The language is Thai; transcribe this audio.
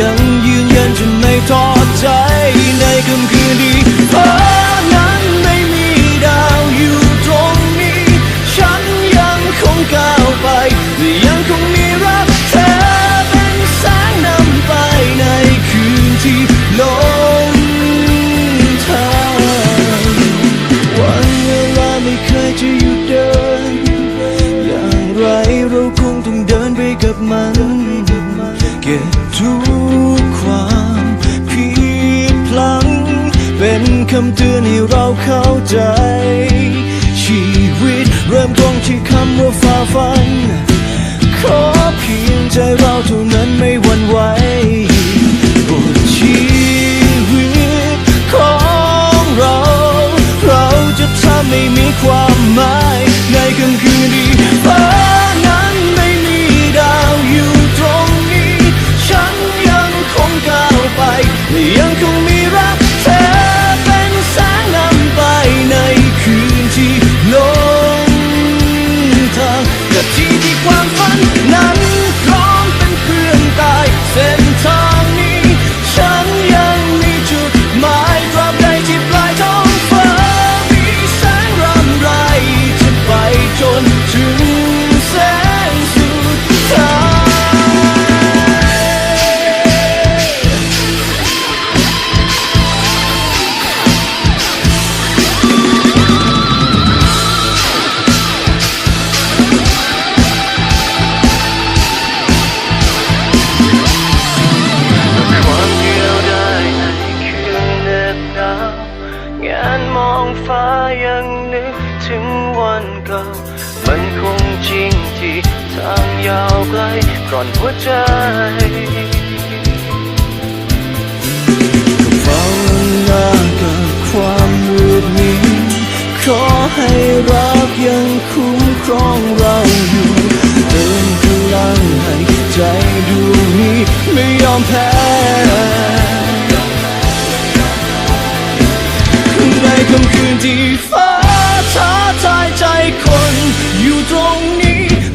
ยังยืนยันจะไม่ทอดใจในค่ำคืนที่ฟ้านั้นไม่มีดาวอยู่ตรงนี้ ฉันยังคงก้าวไปและยังคงมีรักเธอเป็นแสงนำไปในคืนที่ลงทางวันเวลาไม่เคยจะหยุดเดิน อย่างไรเราคงต้องเดินไปกับมัน ที่คำว่าฝ่าฟัน ขอเพียงใจเราเท่านั้นไม่หวั่นไหว งานมองฟ้ายังนึกถึงวันเก่า มันคงจริงที่ทางยาวไกลก่อนหัวใจภาวนากับความมืดมิดขอให้รักยังคุ้มครองเราอยู่เติมพลังให้ใจดวงนี้ไม่ยอมแพ้